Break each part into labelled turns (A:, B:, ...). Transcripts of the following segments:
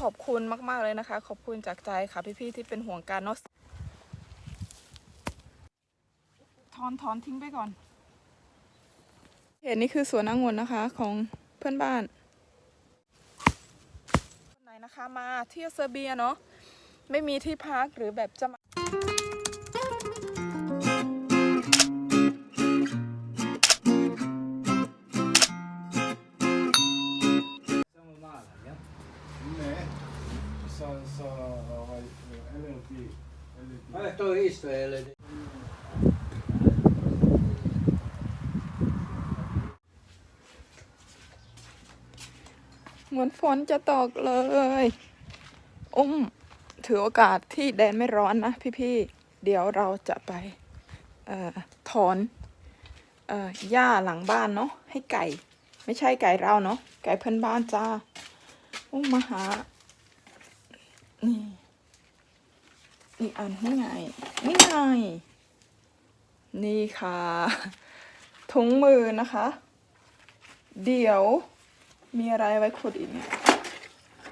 A: ขอบคุณมากๆเลยนะคะ ขอบคุณจากใจค่ะพี่ๆที่เป็นห่วงกันเนาะถอนถอนทิ้งไปก่อน เห็นนี่คือสวนองุ่นนะคะของเพื่อนบ้านคนไหนนะคะมาเที่ยวเซอร์เบียเนาะไม่มีที่พักหรือแบบจะมา
B: LLP.
C: Ma je isto, je li?
A: เหมือนฝนจะตกเลย อุ้มถือโอกาสที่แดนไม่ร้อนนะพี่ๆ เดี๋ยวเราจะไปออถอนออหญ้าหลังบ้านเนาะให้ไก่ ไม่ใช่ไก่เราเนาะไก่เพื่อนบ้านจ้าอุ้มมาหานี่ อีกอันนี่ไงนี่ไงนี่ค่ะ ถุงมือนะคะ เดี๋ยวมีอะไรไว้ขุดอีกเนี่ย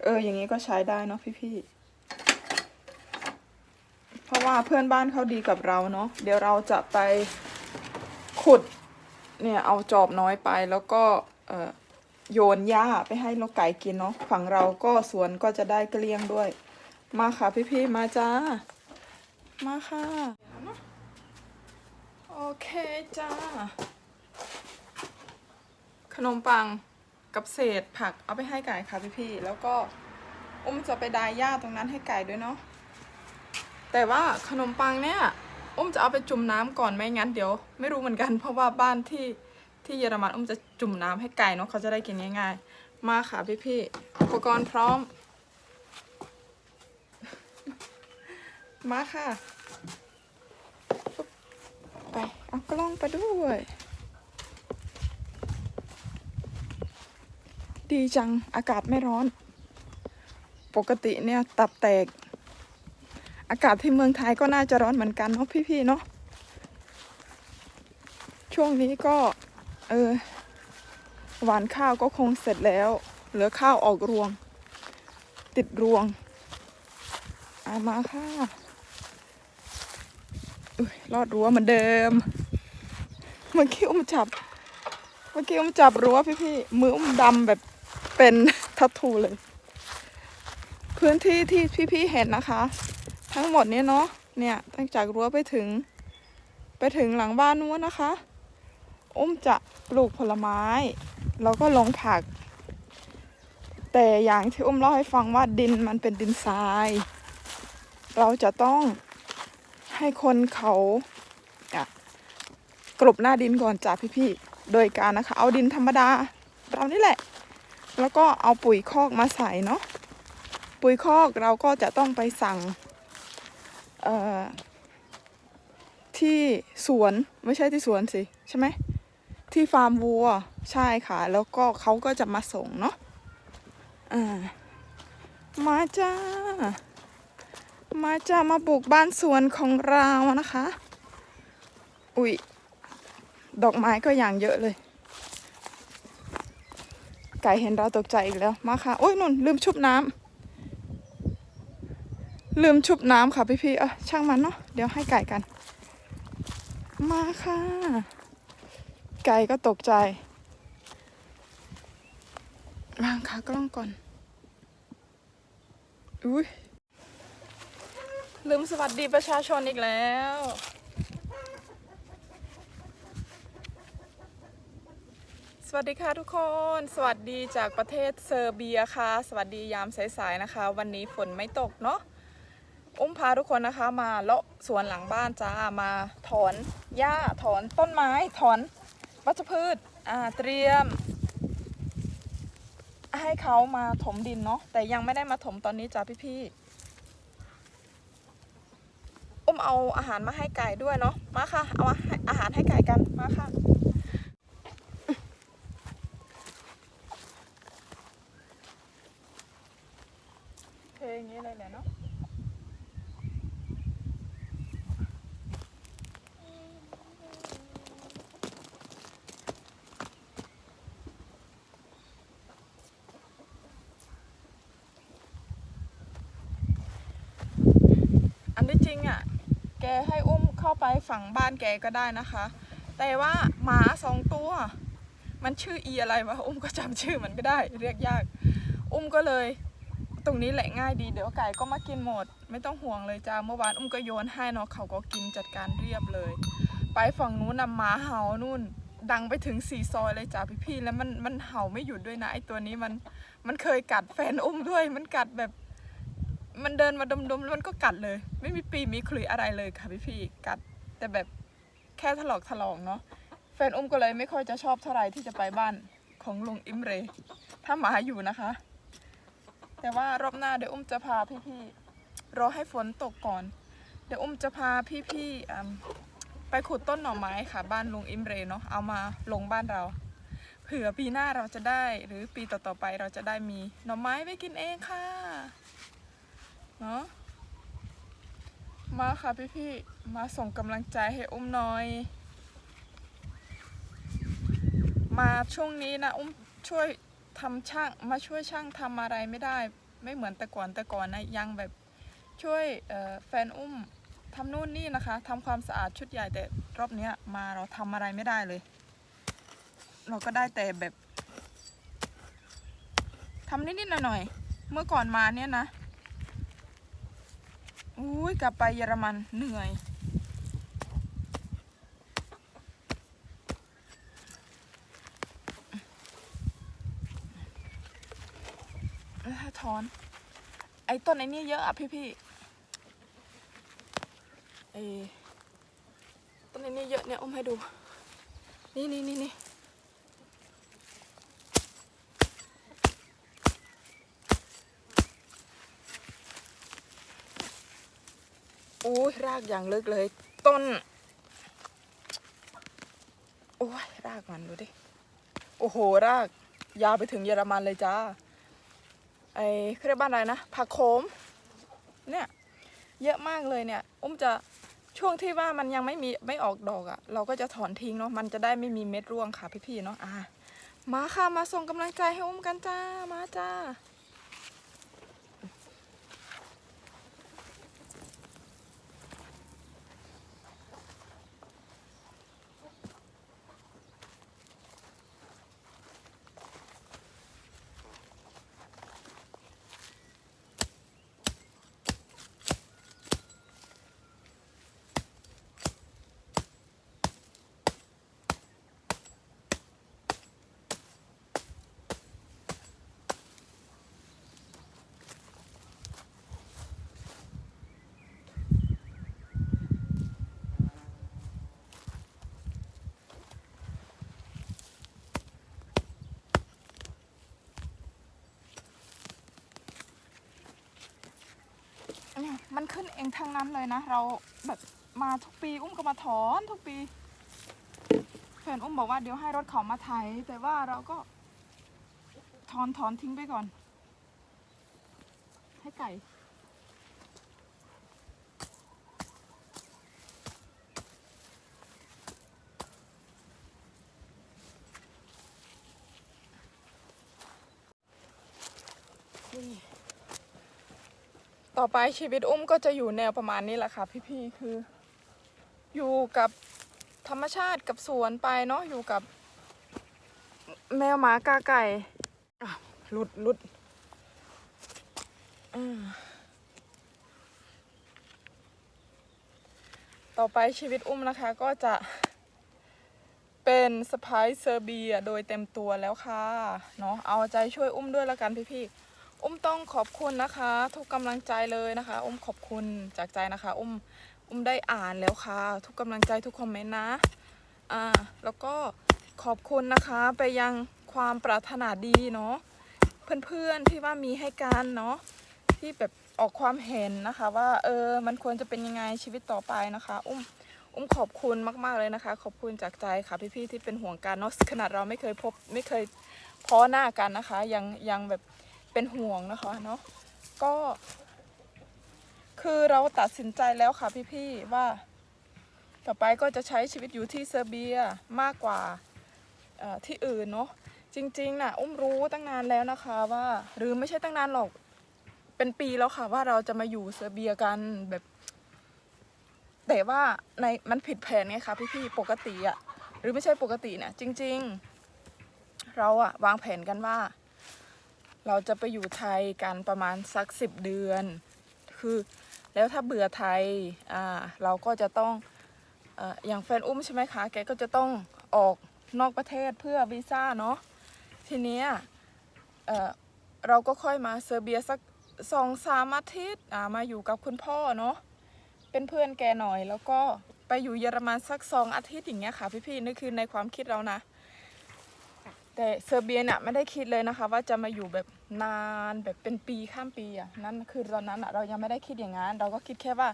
A: เออ อย่างนี้ก็ใช้ได้เนาะพี่ๆ เพราะว่าเพื่อนบ้านเขาดีกับเราเนาะเดี๋ยวเราจะไปขุด เนี่ยเอาจอบน้อยไปแล้วก็เออโยนหญ้าไปให้นกไก่กินเนาะฝั่งเราก็สวนก็จะได้เกลี้ยงด้วย มาค่ะพี่ๆ มาจ้า มาค่ะ โอเคจ้า ขนมปังกับเศษผักเอาไปให้ไก่ค่ะพี่ๆแล้วก็อุ้มจะไปดายหญ้าตรงนั้นให้ไก่ด้วยเนาะแต่ว่าขนมปังเนี่ยอุ้มจะเอาไปจุ่มน้ำก่อนไม่งั้นเดี๋ยว ไม่รู้เหมือนกัน เพราะว่าบ้านที่ที่เยอรมันอุ้มจะจุ่มน้ำให้ไก่เนาะเขาจะได้กินง่ายๆ มาค่ะพี่ๆอุปกรณ์พร้อม มาค่ะ ไป เอากล้องไปด้วย ดีจัง อากาศไม่ร้อน ปกติเนี่ยตับแตก อากาศที่เมืองไทยก็น่าจะร้อนเหมือนกันเนาะพี่ๆเนาะ ช่วงนี้ก็ เออ หวานข้าวก็คงเสร็จแล้ว เหลือข้าวออกรวง ติดรวงอามาค่ะ อุ๊ยรอดรั้วเหมือนเดิม เมื่อกี้อุ้มจับ เมื่อกี้อุ้มจับรั้วพี่ๆ มืออุ้มดำแบบเป็นทัตทูเลย พื้นที่ที่พี่ๆเห็นนะคะ ทั้งหมดเนี้เนาะ เนี่ย ตั้งจากรั้วไปถึง ไปถึงหลังบ้านนู้นนะคะ อุ้มจะปลูกผลไม้ แล้วก็ลงผัก แต่อย่างที่อุ้มเล่าให้ฟังว่าดินมันเป็นดินทราย เราจะต้อง ให้คนเขาอะกลบหน้าดินก่อนจ้ะพี่ๆ โดยการนะคะ เอาดินธรรมดาเรานี่แหละ แล้วก็เอาปุ๋ยคอกมาใส่เนาะ ปุ๋ยคอกเราก็จะต้องไปสั่งเอ่อที่สวนไม่ใช่ที่สวนสิใช่ไหมที่ฟาร์มวัวใช่ค่ะ แล้วก็เขาก็จะมาส่งเนาะอ่ามาจ้า มาจ้ามาบุกบ้านสวนของเรานะคะ อุ๊ยดอกไม้ก็อย่างเยอะเลย ไก่เห็นเราตกใจอีกแล้ว มาค่ะ โอ้ยนุ่น ลืมชุบน้ำ ลืมชุบน้ำค่ะพี่พี่เออช่างมันเนาะ เดี๋ยวให้ไก่กัน มาค่ะ ไก่ก็ตกใจ วางขากล้องก่อน อุ้ย ลืมสวัสดีประชาชนอีกแล้ว สวัสดีค่ะทุกคน สวัสดีจากประเทศเซอร์เบียค่ะ สวัสดียามสายๆนะคะ วันนี้ฝนไม่ตกเนาะ อุ้มพาทุกคนนะคะมาเลาะสวนหลังบ้านจ้า มาถอนหญ้าถอนต้นไม้ถอนวัชพืช อ่า เตรียม ให้เขามาถมดินเนาะ แต่ยังไม่ได้มาถมตอนนี้จ้าพี่ๆ อุ้มเอาอาหารมาให้ไก่ด้วยเนาะมาค่ะ เอาอาหารให้ไก่กันมาค่ะเพลงนี้เลยแหละเนาะ แกให้อุ้มเข้าไป ฝั่งบ้านแกก็ได้นะคะ แต่ว่าหมาสองตัว มันชื่ออีอะไรวะอุ้มก็จำชื่อมันไม่ได้ เรียกยาก อุ้มก็เลย ตรงนี้แหละง่ายดีเดี๋ยวไก่ก็มากินหมด ไม่ต้องห่วงเลยจ้าเมื่อวานอุ้มก็โยนให้เนาะเขาก็กินจัดการเรียบเลย ไปฝั่งนู้นนำหมาเห่านู่นดังไปถึงสี่ซอยเลยจ้าพี่ๆแล้วมันมันเห่าไม่หยุดด้วยนะไอตัวนี้มันมันเคยกัดแฟนอุ้มด้วย มันกัดแบบ มันเดินมาดมๆแล้วมันก็กัดเลย ไม่มีปีมีขลุ่ยอะไรเลยค่ะพี่ๆกัด แต่แบบแค่ถลอกถลอกเนาะแฟนอุ้มก็เลยไม่ค่อยจะชอบเท่าไหร่ที่จะไปบ้านของลุงอิมเร ถ้าหมาอยู่นะคะ แต่ว่ารอบหน้าเดี๋ยวอุ้มจะพาพี่ๆรอให้ฝนตกก่อน เดี๋ยวอุ้มจะพาพี่ๆไปขุดต้นหน่อไม้ค่ะ บ้านลุงอิมเรเนาะเอามาลงบ้านเราเผื่อปีหน้าเราจะได้หรือปีต่อๆไปเราจะได้มีหน่อไม้ไว้กินเองค่ะ เนาะ มาค่ะพี่ๆมาส่งกำลังใจให้อุ้มหน่อย มาช่วงนี้นะอุ้มช่วยทำช่างมาช่วยช่างทำอะไรไม่ได้ ไม่เหมือนแต่ก่อนแต่ก่อนนะยังแบบช่วยแฟนอุ้มทำนู่นนี่นะคะทำความสะอาดชุดใหญ่แต่รอบนี้มาเราทำอะไรไม่ได้เลย เราก็ได้แต่แบบทำนิดๆหน่อยๆเมื่อก่อนมาเนี่ยนะ อุ้ยกลับไปเยอรมันเหนื่อยแล้วถ้าถอน ไอ้ต้นไอ้นี่เยอะอะพี่พี่ๆไอ้ต้นไอ้นี่เยอะเนี่ยอุ้มให้ดู นี่นี่นี่นี่ อ้ยรากอย่างลึกเลย ต้น โอ้ยรากมันดูดิ โอ้โห ราก ยาวไปถึงเยอรมันเลยจ้า ไอ้เขาเรียกบ้านอะไรนะ ผักโขม เนี่ย เยอะมากเลยเนี่ย อุ้มจะช่วงที่ว่ามันยังไม่มีไม่ออกดอกอะ่ะ เราก็จะถอนทิ้งเนาะ มันจะได้ไม่มีเม็ดร่วงค่ะพี่ๆเนาะ อะ มาค่ะ มาส่งกำลังใจให้อุ้มกันจ้า มาจ้า มันขึ้นเองทั้งนั้นเลยนะ เราแบบมาทุกปีอุ้มก็มาถอนทุกปีเพื่อนอุ้มบอกว่าเดี๋ยวให้รถเขามาไถแต่ว่าเราก็ถอนถอนทิ้งไปก่อน ให้ไก่ ต่อไปชีวิตอุ้มก็จะอยู่แนวประมาณนี้แหละค่ะ พี่ๆคือ อยู่กับธรรมชาติกับสวนไปเนาะอยู่กับ แมวหมากาไก่หลุดหลุดต่อไปชีวิตอุ้มนะคะก็จะเป็นสไปเซอร์เบียโดยเต็มตัวแล้วค่ะ เนาะเอาใจช่วยอุ้มด้วยละกันพี่ๆ อุ้มต้องขอบคุณนะคะ ทุกกำลังใจเลยนะคะ อุ้มขอบคุณจากใจนะคะ อุ้มอุ้มได้อ่านแล้วค่ะ ทุกกำลังใจทุกคอมเมนต์นะอ่าแล้วก็ขอบคุณนะคะไปยังความปรารถนาดีเนาะเพื่อนๆที่ว่ามีให้กันเนาะที่แบบออกความเห็นนะคะ ว่าเออมันควรจะเป็นยังไงชีวิตต่อไปนะคะ อุ้มอุ้มขอบคุณมากๆเลยนะคะ ขอบคุณจากใจค่ะพี่ๆที่เป็นห่วงกันเนาะขนาดเราไม่เคยพบไม่เคยพ้อหน้ากันนะคะ ยังยังแบบ เป็นห่วงนะคะเนาะก็ คือเราตัดสินใจแล้วค่ะพี่ๆว่า ต่อไปก็จะใช้ชีวิตอยู่ที่เซอร์เบียมากกว่าที่อื่นเนาะจริงๆน่ะอุ้มรู้ตั้งนานแล้วนะคะว่า หรือไม่ใช่ตั้งนานหรอกเป็นปีแล้วค่ะว่าเราจะมาอยู่เซอร์เบียกันแบบ แต่ว่าในมันผิดแผนไงคะพี่ๆปกติอะหรือไม่ใช่ปกติเนี่ยจริง ๆ เราอะวางแผนกันว่า เราจะไปอยู่ไทยกันประมาณสักสิบเดือน คือแล้วถ้าเบื่อไทยอ่าเราก็จะต้องออย่างแฟนอุ้มใช่ไหมคะ แกก็จะต้องออกนอกประเทศเพื่อวีซ่าเนาะ ทีเนี้ยเเราก็ค่อยมาเซอร์เบียสักสองสามอาทิตย์มาอยู่กับคุณพ่อเนาะ เป็นเพื่อนแกหน่อยแล้วก็ไปอยู่เยอรมันสักสองอาทิตย์อย่างเงี้ยค่ะพี่ๆนี่คือในความคิดเรานะ แต่เซอร์เบียเนี่ยไม่ได้คิดเลยนะคะ ว่าจะมาอยู่แบบ นานแบบเป็นปีข้ามปีอะนั่นคือตอนนั้นอะเรายังไม่ได้คิดอย่างนั้น เราก็คิดแค่ว่า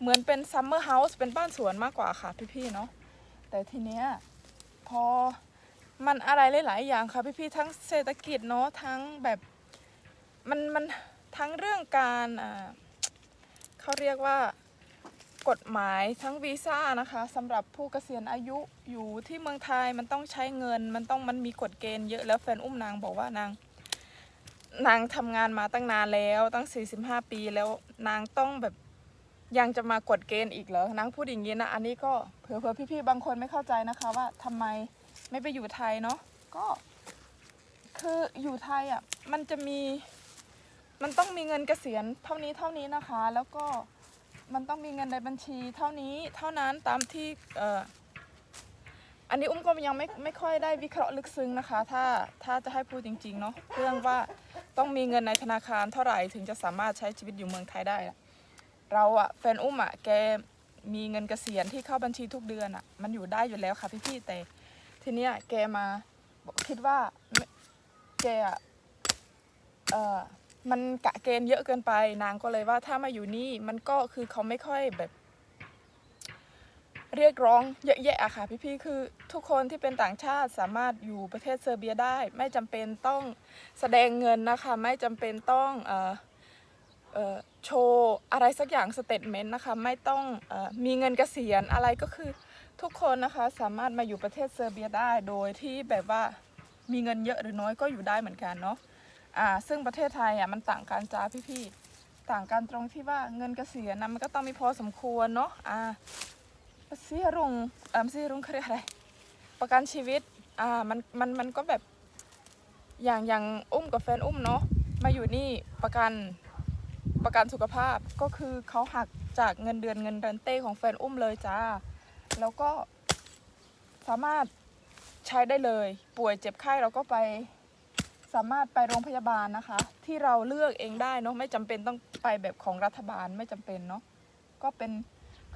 A: เหมือนเป็นซัมเมอร์เฮาส์เป็นบ้านสวนมากกว่าค่ะพี่ๆเนาะแต่ทีเนี้ยพอมันอะไรหลาย ๆ อย่างค่ะพี่ๆทั้งเศรษฐกิจเนาะทั้งแบบมันมันทั้งเรื่องการอ่าเขาเรียกว่ากฎหมายทั้งวีซ่านะคะสำหรับผู้เกษียณอายุอยู่ที่เมืองไทยมันต้องใช้เงิน มันต้องมันมีกฎเกณฑ์เยอะแล้วแฟนอุ้มนางบอกว่านาง นางทำงานมาตั้งนานแล้วตั้ง 45 ปีแล้วนางต้องแบบยังจะมากฎเกณฑ์อีกเหรอนางพูดอย่างนี้นะ อันนี้ก็เผื่อเผื่อพี่ๆบางคนไม่เข้าใจนะคะว่าทำไมไม่ไปอยู่ไทยเนาะก็ คืออยู่ไทยอะมันจะมี มันต้องมีเงินเกษียณเท่านี้เท่านี้นะคะ แล้วก็มันต้องมีเงินในบัญชีเท่านี้เท่านั้นตามที่เอ่อ อันนี้อุ้มก็ยังไม่ไม่ค่อยได้วิเคราะห์ลึกซึ้งนะคะ ถ้าถ้าจะให้พูดจริงๆเนาะเรื่องว่าต้องมีเงินในธนาคารเท่าไหร่ถึงจะสามารถใช้ชีวิตอยู่เมืองไทยได้ เราอะแฟนอุ้มอะแกมีเงินเกษียณที่เข้าบัญชีทุกเดือนอะมันอยู่ได้อยู่แล้วค่ะพี่ๆแต่ ทีเนี้ยแกมาคิดว่าแกอะเอ่อมันกะเกณฑ์เยอะเกินไปนางก็เลยว่าถ้ามาอยู่นี่มันก็คือเขาไม่ค่อยแบบ เรียกร้องเยอะแยะอะค่ะพี่ๆคือทุกคนที่เป็นต่างชาติสามารถอยู่ประเทศเซอร์เบียได้ ไม่จำเป็นต้องแสดงเงินนะคะ ไม่จำเป็นต้องเอ่อเอ่อโชว์อะไรสักอย่างสเตทเมนต์นะคะไม่ต้องออมีเงินเกษียณอะไรก็คือทุกคนนะคะสามารถมาอยู่ประเทศเซอร์เบียได้โดยที่แบบว่ามีเงินเยอะหรือน้อยก็อยู่ได้เหมือนกันเนาะอ่าซึ่งประเทศไทยอะมันต่างกันจ้าพี่ๆต่างกันตรงที่ว่าเงินเกษียณนะมันก็ต้องมีพอสมควรเนาะอ่า เสียรุงเอ่อเสียรุ่งเขาเรียกอะไรประกันชีวิตอ่ามันมันมันก็แบบอย่างอย่างอุ้มกับแฟนอุ้มเนาะมาอยู่นี่ประกันประกันสุขภาพก็คือเขาหักจากเงินเดือนเงินเรนเต้ของแฟนอุ้มเลยจ้า แล้วก็สามารถใช้ได้เลย ป่วยเจ็บไข้เราก็ไปสามารถไปโรงพยาบาลนะคะ ที่เราเลือกเองได้เนาะไม่จำเป็นต้องไปแบบของรัฐบาลไม่จำเป็นเนาะก็เป็น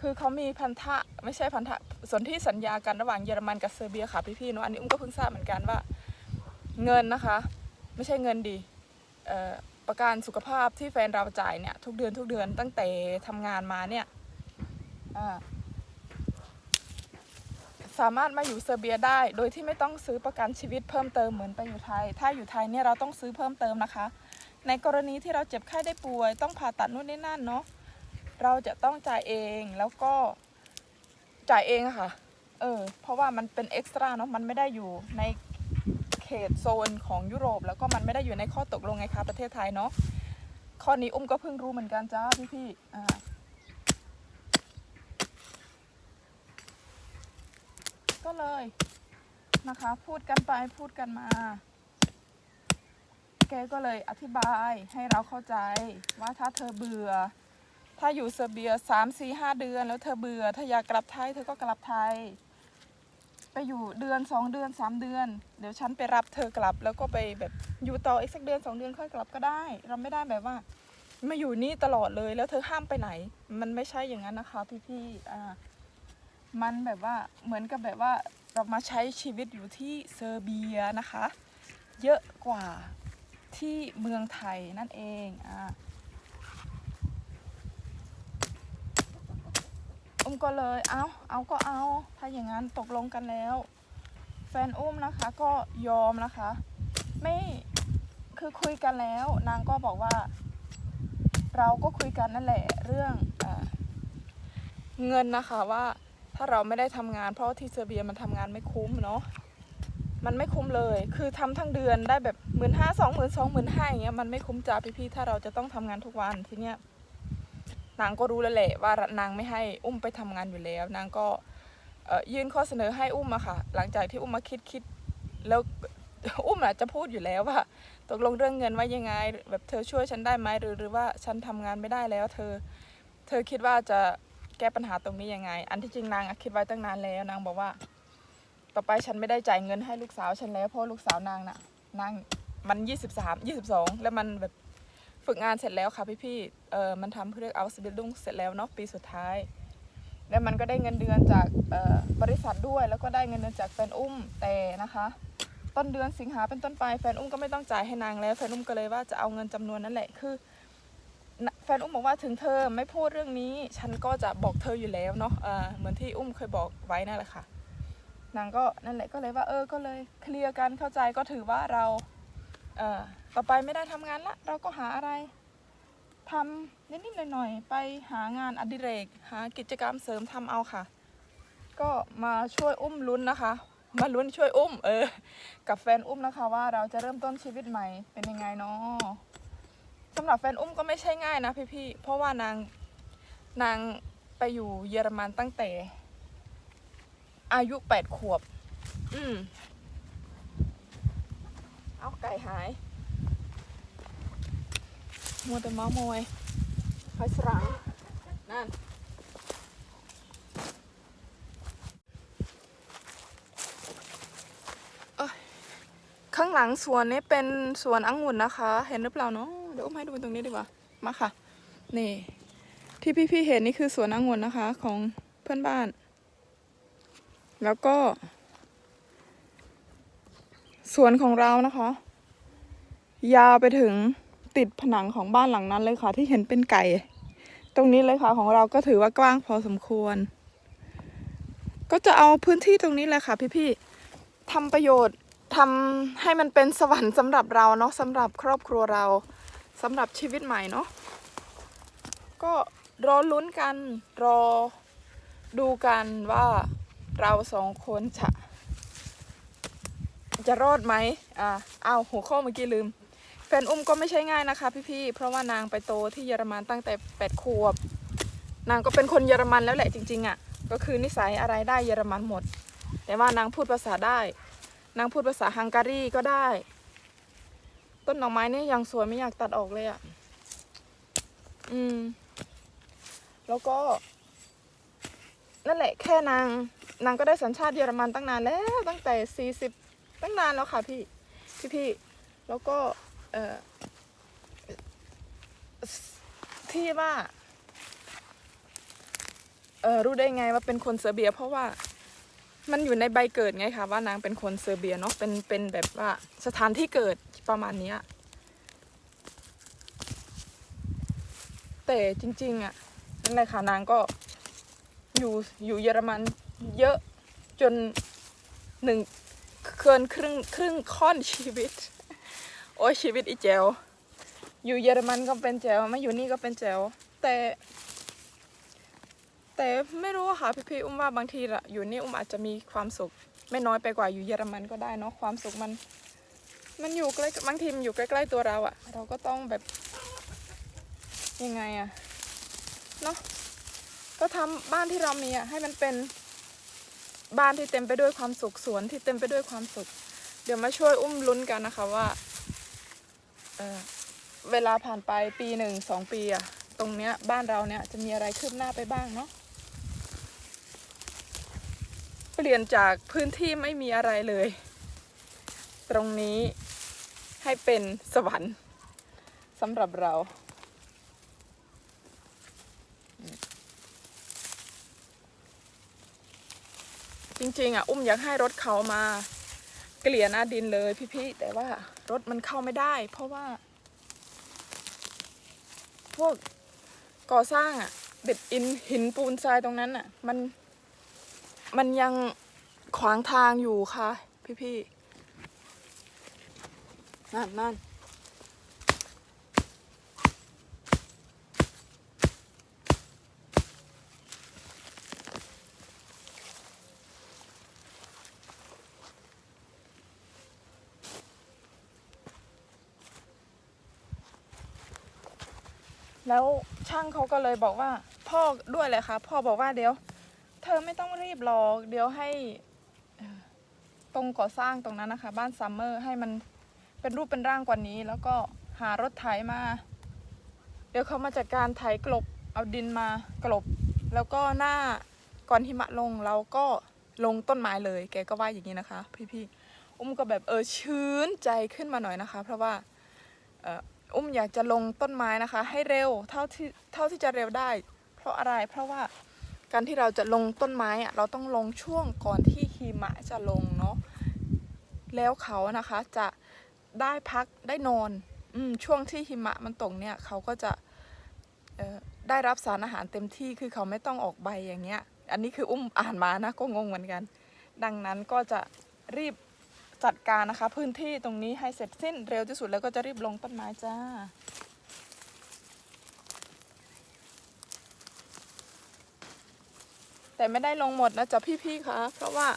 A: คือเขามีพันธะไม่ใช่พันธะสนที่สัญญากันระหว่างเยอรมันกับเซอร์เบียค่ะพี่ๆเนาะอันนี้อุ้มก็เพิ่งทราบเหมือนกันว่า เงินนะคะ ไม่ใช่เงินดีประกันสุขภาพที่แฟนเราจ่ายเนี่ยทุกเดือนทุกเดือนตั้งแต่ทำงานมาเนี่ยสามารถมาอยู่เซอร์เบียได้ โดยที่ไม่ต้องซื้อประกันชีวิตเพิ่มเติมเหมือนไปอยู่ไทย ถ้าอยู่ไทยเนี่ยเราต้องซื้อเพิ่มเติมนะคะ ในกรณีที่เราเจ็บไข้ได้ป่วย ต้องผ่าตัดนู่นนี่นั่นเนาะ เราจะต้องจ่ายเองแล้วก็จ่ายเองอะค่ะ เออ เพราะว่ามันเป็นเอ็กซ์ตร้าเนาะ มันไม่ได้อยู่ในเขตโซนของยุโรป แล้วก็มันไม่ได้อยู่ในข้อตกลงไงคะประเทศไทยเนาะ ข้อนี้อุ้มก็เพิ่งรู้เหมือนกันจ้าพี่ๆอ่าก็เลยนะคะ พูดกันไปพูดกันมา แกก็เลยอธิบายให้เราเข้าใจว่าถ้าเธอเบื่อ ถ้าอยู่เซอร์เบียสามสี่ห้าเดือนแล้วเธอเบื่อถ้าอยากกลับไทยเธอก็กลับไทย ไปอยู่เดือนสองเดือนสามเดือน เดี๋ยวฉันไปรับเธอกลับ แล้วก็ไปแบบอยู่ต่ออีกสักเดือนสองเดือนค่อยกลับก็ได้ เราไม่ได้แบบว่ามาอยู่นี่ตลอดเลยแล้วเธอห้ามไปไหน มันไม่ใช่อย่างนั้นนะคะพี่ๆอ่ามันแบบว่าเหมือนกับแบบว่าเรามาใช้ชีวิตอยู่ที่เซอร์เบียนะคะ เยอะกว่าที่เมืองไทยนั่นเองอ่า อุ้มก็เลยเอาเอาก็เอา ถ้าอย่างนั้นตกลงกันแล้ว แฟนอุ้มนะคะก็ยอมนะคะ ไม่คือคุยกันแล้ว นางก็บอกว่า เราก็คุยกันนั่นแหละเรื่องอเงินนะคะว่าถ้าเราไม่ได้ทำงาน เพราะที่เซอร์เบียมันทำงานไม่คุ้มเนาะมันไม่คุ้มเลย คือทำทั้งเดือนได้แบบหมื่นห้าสองหมื่นสองหมื่นห้าอย่างเงี้ยมันไม่คุ้มจ้าพี่ๆถ้าเราจะต้องทำงานทุกวันทีเนี้ย นางก็รู้แล้วแหละว่านางไม่ให้อุ้มไปทำงานอยู่แล้ว นางก็ยื่นข้อเสนอให้อุ้มอะค่ะ หลังจากที่อุ้มมาคิดคิดแล้วอุ้มอาจจะพูดอยู่แล้วว่า ตกลงเรื่องเงินว่ายังไง แบบเธอช่วยฉันได้ไหมหรือหรือว่าฉันทำงานไม่ได้แล้ว เธอ เธอคิดว่าจะแก้ปัญหาตรงนี้ยังไง อันที่จริงนางคิดไว้ตั้งนานแล้ว นางบอกว่า ต่อไปฉันไม่ได้จ่ายเงินให้ลูกสาวฉันแล้วเพราะลูกสาวนางน่ะนางมันยี่สิบสามยี่สิบสองแล้วมันแบบ ฝึกงานเสร็จแล้วค่ะพี่พี่ๆเออมันทำเพื่อเอาสบิลดุงเสร็จแล้วเนาะปีสุดท้าย แล้วมันก็ได้เงินเดือนจากบริษัทด้วย แล้วก็ได้เงินเดือนจากแฟนอุ้มแต่นะคะ ต้นเดือนสิงหาเป็นต้นไปแฟนอุ้มก็ไม่ต้องจ่ายให้นางแล้วแฟนอุ้มก็เลยว่าจะเอาเงินจำนวนนั้นแหละคือแฟนอุ้มบอกว่าถึงเธอไม่พูดเรื่องนี้ ฉันก็จะบอกเธออยู่แล้วเนาะเออเหมือนที่อุ้มเคยบอกไว้นั่นแหละค่ะนางก็นั่นแหละก็เลยว่าเออก็เลยเคลียร์กันเข้าใจก็ถือว่าเรา เอ่อต่อไปไม่ได้ทำงานละ เราก็หาอะไรทำนิดๆหน่อยๆไปหางานอดิเรก หากิจกรรมเสริมทำเอาค่ะ ก็มาช่วยอุ้มลุ้นนะคะ มาลุ้นช่วยอุ้ม เออ กับแฟนอุ้มนะคะว่าเราจะเริ่มต้นชีวิตใหม่เป็นยังไงเนาะสำหรับแฟนอุ้มก็ไม่ใช่ง่ายนะพี่ๆเพราะว่านางนางไปอยู่เยอรมันตั้งแต่ อายุแปดขวบ อืม เอาไก่หาย มัวแต่เมาโมยหอยสรัง นั่นเอ้ยข้างหลังสวนนี้เป็นสวนองุ่นนะคะ เห็นหรือเปล่าเนาะ เดี๋ยวอุ้มให้ดูตรงนี้ดีกว่า มาค่ะ นี่ ที่พี่ๆเห็นนี่คือสวนองุ่นนะคะ ของเพื่อนบ้าน แล้วก็ สวนของเรานะคะ ยาวไปถึงติดผนังของบ้านหลังนั้นเลยค่ะ ที่เห็นเป็นไก่ ตรงนี้เลยค่ะของเราก็ถือว่ากว้างพอสมควร ก็จะเอาพื้นที่ตรงนี้แหละค่ะ พี่ๆทำประโยชน์ทำให้มันเป็นสวรรค์สำหรับเราเนาะสำหรับครอบครัวเราสำหรับชีวิตใหม่เนาะก็รอลุ้นกันรอดูกันว่าเราสองคนจะ จะรอดไหมอ่าเอาหัวข้อเมื่อกี้ลืม แฟนอุ้มก็ไม่ใช่ง่ายนะคะ พี่ๆ เพราะว่านางไปโตที่เยอรมันตั้งแต่แปดขวบ นางก็เป็นคนเยอรมันแล้วแหละจริงๆอะ่ะ ก็คือนิสัยอะไรได้เยอรมันหมด แต่ว่านางพูดภาษาได้ นางพูดภาษาฮังการีก็ได้ ต้นดอกไม้เนี่ยยังสวยไม่อยากตัดออกเลยอะ่ะ อืม แล้วก็ นั่นแหละแค่นางนางก็ได้สัญชาติเยอรมันตั้งนานแล้วตั้งแต่สี่สิบ ตั้งนานแล้วค่ะพี่พี่พี่แล้วก็เอ่อที่ว่าเออรู้ได้ไงว่าเป็นคนเซอร์เบีย เพราะว่ามันอยู่ในใบเกิดไงคะว่านางเป็นคนเซอร์เบียเนาะเป็นเป็นแบบว่าสถานที่เกิดประมาณเนี้ยแต่จริง ๆอะนั่นแหละค่ะนางก็อยู่อยู่เยอรมันเยอะจนหนึ่ง เกินครึ่งครึ่งค่อนชีวิต โอ้ยชีวิตอีแจวอยู่เยอรมันก็เป็นแจวมาอยู่นี่ก็เป็นแจวแต่ แต่ไม่รู้ค่ะพี่ๆอุ้มว่าบางทีอะอยู่นี่อุ้มอาจจะมีความสุข ไม่น้อยไปกว่าอยู่เยอรมันก็ได้เนาะความสุขมัน มันอยู่ใกล้บางทีมันอยู่ใกล้ๆตัวเราอะเราก็ต้องแบบ ยังไงอะเนาะก็ทำบ้านที่เรามีอะให้มันเป็น บ้านที่เต็มไปด้วยความสุขสวนที่เต็มไปด้วยความสุข เดี๋ยวมาช่วยอุ้มลุ้นกันนะคะว่าเเวลาผ่านไปปีหนึ่งสองปีอะตรงเนี้ยบ้านเราเนี่ยจะมีอะไรคืบหน้าไปบ้างเนาะเปลี่ยนจากพื้นที่ไม่มีอะไรเลย ตรงนี้ให้เป็นสวรรค์สำหรับเรา จริงๆอะอุ้มอยากให้รถเขามาเกลี่ยหน้าดินเลยพี่ๆแต่ว่ารถมันเข้าไม่ได้ เพราะว่า พวกก่อสร้างอะเบ็ดอินหินปูนทรายตรงนั้นอะ มันมันยังขวางทางอยู่ค่ะ พี่ๆนั่นนั่น แล้วช่างเขาก็เลยบอกว่าพ่อด้วยเลยค่ะพ่อบอกว่าเดี๋ยว เธอไม่ต้องรีบรอเดี๋ยวให้ตรงก่อสร้างตรงนั้นนะคะ บ้านซัมเมอร์ให้มันเป็นรูปเป็นร่างกว่านี้ แล้วก็หารถไถมา เดี๋ยวเขามาจัดการไถกลบเอาดินมากลบ แล้วก็หน้าก่อนหิมะลงเราก็ลงต้นไม้เลย แกก็ว่าอย่างนี้นะคะ พี่ๆอุ้มก็แบบเออชื้นใจขึ้นมาหน่อยนะคะ เพราะว่าเอุ้มอยากจะลงต้นไม้นะคะ ให้เร็วเท่าที่เท่าที่จะเร็วได้ เพราะอะไรเพราะว่าการที่เราจะลงต้นไม้อะเราต้องลงช่วงก่อนที่หิมะจะลงเนาะแล้วเขานะคะจะได้พักได้นอนอมช่วงที่หิมะมันตกเนี่ยเขาก็จะได้รับสารอาหารเต็มที่คือเขาไม่ต้องออกใบอย่างเงี้ย อันนี้คืออุ้มอ่านมานะก็งงเหมือนกัน ดังนั้นก็จะรีบ จัดการนะคะ พื้นที่ตรงนี้ให้เสร็จสิ้นเร็วที่สุดแล้วก็จะรีบลงต้นไม้จ้าแต่ไม่ได้ลงหมดนะจ๊ะพี่ๆคะเพราะว่า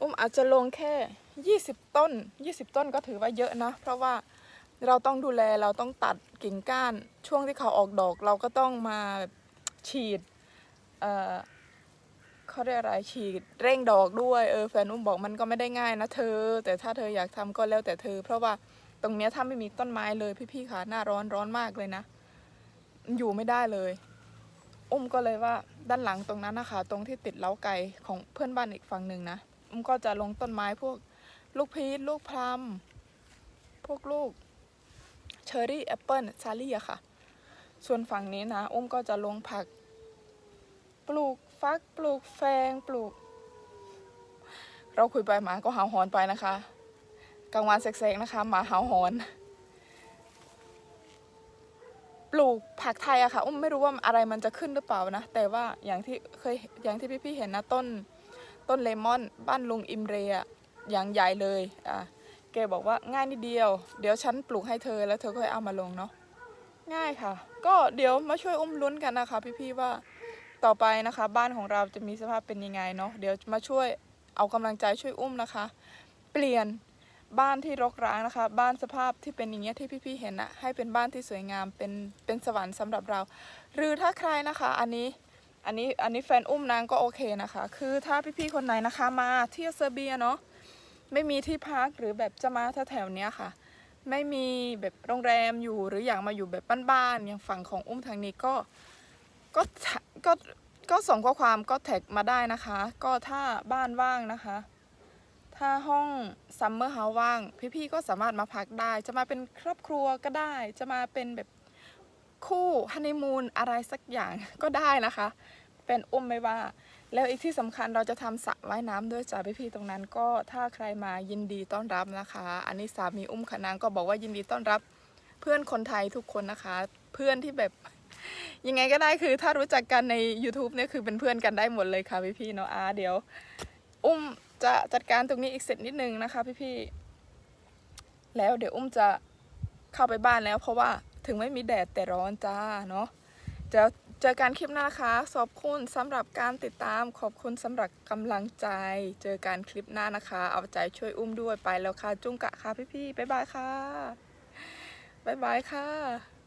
A: อุ้มอาจจะลงแค่ 20 ต้น 20 ต้นก็ถือว่าเยอะนะ เพราะว่าเราต้องดูแลเราต้องตัดกิ่งก้าน ช่วงที่เขาออกดอกเราก็ต้องมาฉีด เขาเรียกอะไรฉีดเร่งดอกด้วยเออแฟนอุ้มบอกมันก็ไม่ได้ง่ายนะเธอ แต่ถ้าเธออยากทำก็แล้วแต่เธอ เพราะว่าตรงเนี้ยถ้าไม่มีต้นไม้เลยพี่ๆค่ะหน้าร้อนร้อนมากเลยนะ อยู่ไม่ได้เลย อุ้มก็เลยว่าด้านหลังตรงนั้นนะคะตรงที่ติดเล้าไก่ของเพื่อนบ้านอีกฝั่งหนึ่งนะอุ้มก็จะลงต้นไม้พวกลูกพีชลูกพลัมพวกลูกเชอร์รี่แอปเปิลซาลี่อะค่ะ ส่วนฝั่งนี้นะอุ้มก็จะลงผัก ปลูก ฟักปลูกแฟงปลูก เราคุยไปหมาก็ห่าหอนไปนะคะกลางวันแสกๆนะคะหมาห่าหอน ปลูกผักไทยอะค่ะอุ้มไม่รู้ว่าอะไรมันจะขึ้นหรือเปล่านะ แต่ว่าอย่างที่เคยอย่างที่พี่ๆเห็นนะต้นต้นเลมอนบ้านลุงอิมเรอะอย่างใหญ่เลยอะแกบอกว่าง่ายนิดเดียว เดี๋ยวฉันปลูกให้เธอแล้วเธอค่อยเอามาลงเนาะง่ายค่ะ ก็เดี๋ยวมาช่วยอุ้มลุ้นกันนะคะ พี่ๆว่า ต่อไปนะคะ บ้านของเราจะมีสภาพเป็นยังไงเนาะเดี๋ยวมาช่วยเอากำลังใจช่วยอุ้มนะคะ เปลี่ยนบ้านที่รกร้างนะคะ บ้านสภาพที่เป็นอย่างเงี้ยที่พี่ๆเห็นอะให้เป็นบ้านที่สวยงามเป็นเป็นสวรรค์สำหรับเรา หรือถ้าใครนะคะอันนี้อันนี้อันนี้แฟนอุ้มนางก็โอเคนะคะ คือถ้าพี่ๆคนไหนนะคะมาเที่ยวเซอร์เบียเนาะไม่มีที่พักหรือแบบจะมาแถวๆเนี้ยค่ะ ไม่มีแบบโรงแรมอยู่หรืออยากมาอยู่แบบบ้านๆอย่างฝั่งของอุ้มทางนี้ก็ ก็ก็ก็ส่งข้อความก็แท็กมาได้นะคะ ก็ถ้าบ้านว่างนะคะ ถ้าห้องซัมเมอร์เฮาส์ว่าง พี่ๆก็สามารถมาพักได้ จะมาเป็นครอบครัวก็ได้ จะมาเป็นแบบคู่ฮันนีมูนอะไรสักอย่างก็ได้นะคะ เป็นอุ้มไม่ว่า แล้วอีกที่สำคัญเราจะทำสระว่ายน้ำด้วยจ้ะพี่ๆตรงนั้น ก็ถ้าใครมายินดีต้อนรับนะคะ อันนี้สามีอุ้มขนางก็บอกว่ายินดีต้อนรับ เพื่อนคนไทยทุกคนนะคะ เพื่อนที่แบบ ยังไงก็ได้คือถ้ารู้จักกันใน YouTube เนี่ยคือเป็นเพื่อนกันได้หมดเลยค่ะพี่ๆเนาะอาเดี๋ยว อุ้มจะจัดการตรงนี้อีกเสร็จนิดนึงนะคะพี่ๆแล้วเดี๋ยวอุ้มจะเข้าไปบ้านแล้ว เพราะว่าถึงไม่มีแดดแต่ร้อนจ้าเนาะจะเจอกันคลิปหน้านะคะขอบคุณสำหรับการติดตามขอบคุณสำหรับกำลังใจ เจอกันคลิปหน้านะคะ เอาใจช่วยอุ้มด้วยไปแล้วค่ะ จุ้งกะค่ะพี่ๆบ๊ายบายค่ะบ๊ายบายค่ะ